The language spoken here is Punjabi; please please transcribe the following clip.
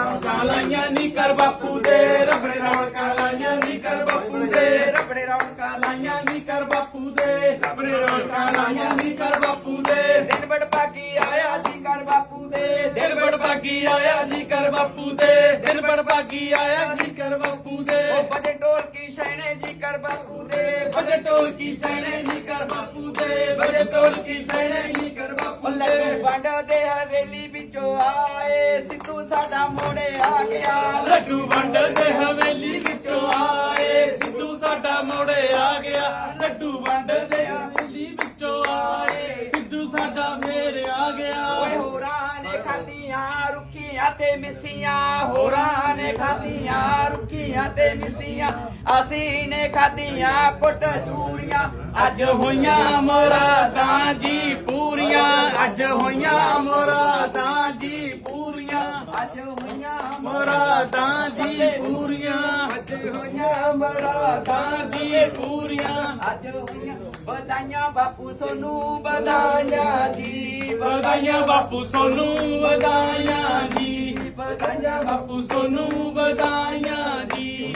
ਰੌਣਕਾਂ ਲਾਈਆਂ ਨੀ ਕਰ ਬਾਪੂ ਦੇ ਰਬੜੇ ਰੌਣਕਾਂ ਲਾਈਆਂ ਨੀ ਕਰ ਬਾਪੂ ਦੇ। ਰਬੜੇ ਰੌਣਕਾਂ ਲਾਈਆਂ ਨੀ ਕਰ ਬਾਪੂ ਦੇ ਰਬੜੇ ਰੌਣਕਾਂ ਲਾਈਆਂ ਨੀ ਕਰ ਬਾਪੂ ਦੇ। ਦਿਨ ਬੜ ਬਾਗੀ ਆਇਆ ਜੀ ਕਰ ਬਾਪੂ ਦੇ। ਦਿਨ ਬੜ ਬਾਗੀ ਆਇਆ ਜੀ ਕਰ ਬਾਪੂ ਦੇ। ਦਿਨ ਬੜ ਬਾਗੀ ਆਇਆ ਜੀ ਕਰ ਬਾਪੂ ਦੇ। ਉਹ ਬਜੇ ਢੋਲ ਕੀ ਸ਼ੈਣੇ ਜੀ ਕਰ ਬਾਪੂ ਦੇ। ਬਜੇ ਢੋਲ ਕੀ ਸ਼ੈਣੇ ਜੀ ਕਰ ਬਾਪੂ ਦੇ। ਬਜੇ ਢੋਲ ਕੀ ਸ਼ੈਣੇ ਜੀ ਦੇ ਵੰਡ ਦੇ ਹਵੇਲੀ ਵਿੱਚੋਂ ਆਏ। ਸਿੱਧੂ ਸਾਡਾ ਮੋੜੇ ਆ ਗਿਆ। ਲੱਡੂ ਵੰਡ ਦੇ ਹਵੇਲੀ ਵਿੱਚੋਂ ਆਏ। ਸਿੱਧੂ ਸਾਡਾ ਮੋੜੇ ਆ ਗਿਆ। ਲੱਡੂ ਵੰਡ ਦੇ ਹਵੇਲੀ ਵਿੱਚੋਂ ਆਏ। ਸਿੱਧੂ ਸਾਡਾ ਫੇਰ ਆ ਗਿਆ। ਓਏ ਹੋਰਾਂ ਨੇ ਖਾਧੀਆਂ ਰੁੱਖੀਆਂ ਤੇ ਮਿੱਸੀਆਂ। ਹੋਰਾਂ ਨੇ ਖਾਧੀਆਂ ਰੁੱਖੀਆਂ ਤੇ ਮਿੱਸੀਆਂ। ਅਸੀਂ ਨੇ ਖਾਧੀਆਂ ਕੁੱਟ ਚੂਰੀਆਂ। ਅੱਜ ਹੋਈਆਂ ਮੁਰਾਦਾਂ ਜੀ ਅੱਜ ਹੋਈਆਂ ਮੁਰਾਦਾਂ ਜੀ ਪੂਰੀਆਂ। ਅੱਜ ਹੋਈਆਂ ਮੁਰਾਦਾਂ ਜੀ ਪੂਰੀਆਂ। ਅੱਜ ਹੋਈਆਂ ਮੁਰਾਦਾਂ ਜੀ ਪੂਰੀਆਂ। ਅੱਜ ਹੋਈਆਂ ਵਧਾਈਆਂ ਬਾਪੂ ਸੋਨੂੰ ਵਧਾਈਆਂ ਜੀ। ਵਧਾਈਆਂ ਬਾਪੂ ਸੋਨੂੰ ਵਧਾਈਆਂ ਜੀ। ਵਧਾਈਆਂ ਬਾਪੂ ਸੋਨੂੰ ਵਧਾਈਆਂ ਜੀ।